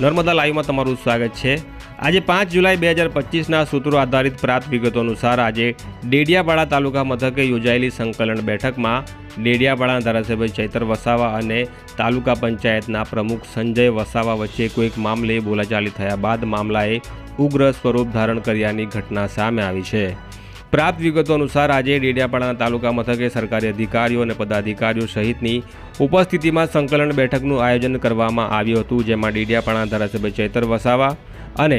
નર્મદા લાઈવમાં તમારું સ્વાગત છે. આજે પાંચ જુલાઈ બે હજાર પચીસના સૂત્રો આધારિત પ્રાપ્ત વિગતો અનુસાર આજે ડેડિયાપાડા તાલુકા મથકે યોજાયેલી સંકલન બેઠકમાં ડેડિયાપાડા ધારાસભ્ય ચૈતર વસાવા અને તાલુકા પંચાયતના પ્રમુખ સંજય વસાવા વચ્ચે કોઈક મામલે બોલાચાલી થયા બાદ મામલાએ ઉગ્ર સ્વરૂપ ધારણ કર્યાની ઘટના સામે આવી છે. પ્રાપ્ત વિગતો અનુસાર આજે ડેડિયાપાડા તાલુકા મથકે સરકારી અધિકારીઓ અને પદાધિકારીઓ સહિતની ઉપસ્થિતિમાં સંકલન બેઠકનું આયોજન કરવામાં આવ્યું હતું, જેમાં ડેડિયાપાડા ધારાસભ્ય ચૈતર વસાવા અને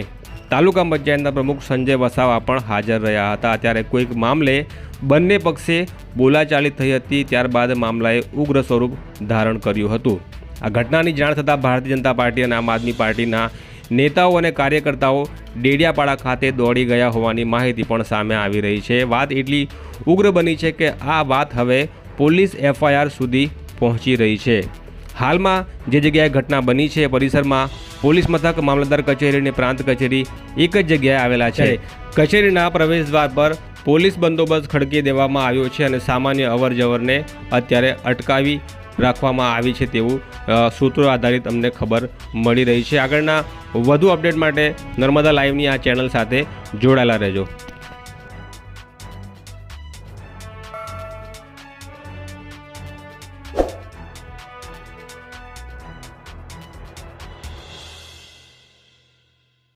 તાલુકા પંચાયતના પ્રમુખ સંજય વસાવા પણ હાજર રહ્યા હતા. ત્યારે કોઈક મામલે બંને પક્ષે બોલાચાલી થઈ હતી, ત્યારબાદ મામલાએ ઉગ્ર સ્વરૂપ ધારણ કર્યું હતું. આ ઘટનાની જાણ થતાં ભારતીય જનતા પાર્ટી અને આમ આદમી પાર્ટીના નેતાઓ અને કાર્યકર્તાઓ ડેડિયાપાડા ખાતે દોડી ગયા હોવાની માહિતી પણ સામે આવી રહી છે. વાત એટલી ઉગ્ર બની છે કે આ વાત હવે પોલીસ એફઆઈઆર સુધી પહોંચી રહી છે. હાલમાં જે જગ્યાએ ઘટના બની છે પરિસરમાં પોલીસ મથક, મામલતદાર કચેરી અને પ્રાંત કચેરી એક જ જગ્યાએ આવેલા છે. કચેરીના પ્રવેશદ્વાર પર પોલીસ બંદોબસ્ત ખડકી દેવામાં આવ્યો છે અને સામાન્ય અવરજવરને અત્યારે અટકાવી રાખવામાં આવી છે તેવું સૂત્રો આધારિત અમને ખબર મળી રહી છે. આગળના વધુ અપડેટ માટે નર્મદા લાઈવની આ ચેનલ સાથે જોડાયેલા રહેજો.